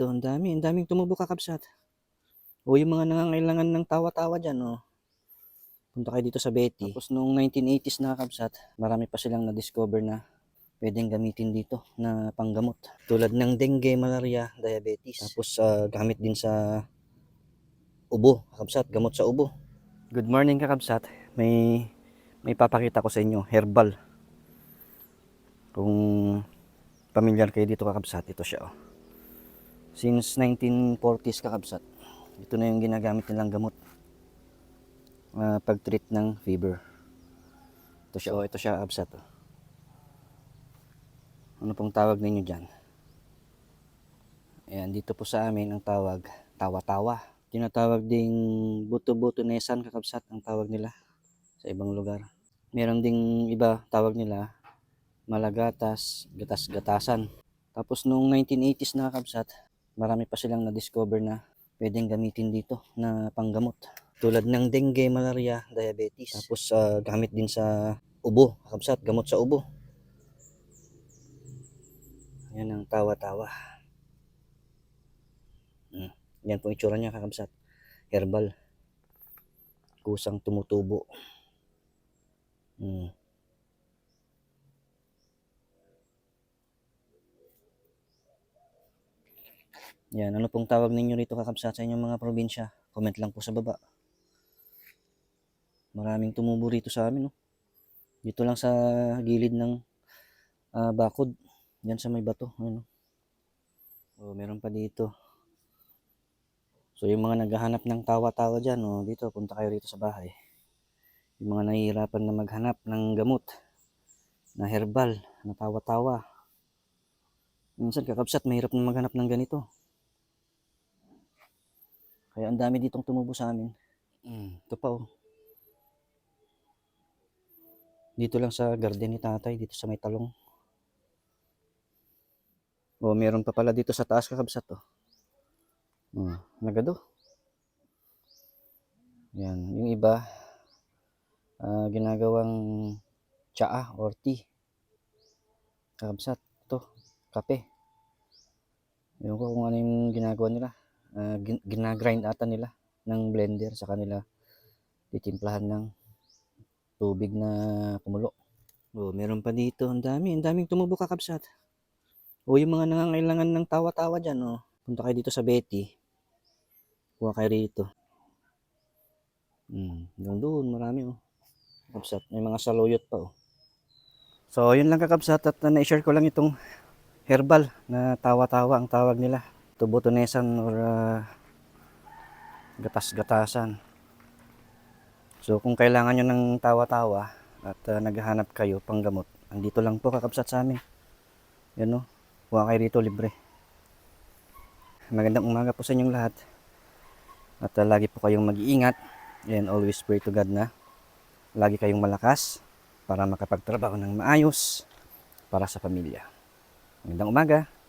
dito. Ang dami. Ang daming tumubo kakabsat. O yung mga nangangailangan ng tawa-tawa dyan, oh. Punta kayo dito sa Betty. Tapos noong 1980s na kakabsat, marami pa silang na-discover na pwedeng gamitin dito na panggamot. Tulad ng dengue, malaria, diabetes. Tapos ah, gamit din sa ubo, kakabsat, gamot sa ubo. Good morning kakabsat. May may papakita ko sa inyo, herbal. Kung pamilyar kayo dito kakabsat, ito siya oh. Since 1940s kakabsat, ito na yung ginagamit nilang gamot. ah, pag-treat ng fever. Ito siya, oh, ito siya kakabsat oh. Ano pong tawag ninyo dyan? Ayan, dito po sa amin ang tawag, tawa-tawa. Tinatawag ding buto-buto nesan kakabsat ang tawag nila sa ibang lugar. Meron ding iba tawag nila malagatas, gatas-gatasan. Tapos noong 1980s na kakabsat, marami pa silang na-discover na pwedeng gamitin dito na panggamot. Tulad ng dengue, malaria, diabetes. Tapos ah, gamit din sa ubo, kakabsat, gamot sa ubo. Yan ang tawa-tawa. Mm. Yan po itsura niya kakabsat. Herbal. Kusang tumutubo. Mm. Yan, ano pong tawag ninyo rito kakabsat sa inyong mga probinsya? Comment lang po sa baba. Maraming tumubo rito sa amin. No? Dito lang sa gilid ng ah, bakod. Yan sa may bato. Ano? Oh, meron pa dito. So yung mga naghahanap ng tawa-tawa dyan, oh, dito, punta kayo rito sa bahay. Yung mga nahihirapan na maghanap ng gamot na herbal, na tawa-tawa. Minsan kakabsat, mahirap na maghanap ng ganito. Kaya ang dami ditong tumubo sa amin. Mm, ito pa oh. Dito lang sa garden ni tatay, dito sa may talong. Oh, meron pa pala dito sa taas kakabsat oh. Hmm, nagado. Yan, yung iba ah, ginagawang tsaa or tea. Kakabsat, to, kape. Ewan ko kung ano yung ginagawa nila. Ah, gin- ginagrind ata nila ng blender sa kanila titimplahan ng tubig na kumulo. Oh, meron pa dito. Ang dami. Ang daming tumubo kakabsat. O yung mga nangangailangan ng tawa-tawa dyan. Oh. Punta kayo dito sa Betty. Kuha kayo rito. Hmm, hanggang doon. Marami oh. Kakabsat. May mga saluyot pa oh. So, yun lang kakabsat at na-share ko lang itong herbal na tawa-tawa ang tawag nila. Tubutunesan or ah, gatas-gatasan. So kung kailangan nyo ng tawa-tawa at ah, naghahanap kayo pang gamot, andito lang po kakabsat sa amin. Yan o, huwag kayo rito libre. Magandang umaga po sa inyong lahat. At ah, lagi po kayong mag-iingat and always pray to God na lagi kayong malakas para makapagtrabaho ng maayos para sa pamilya. Magandang umaga.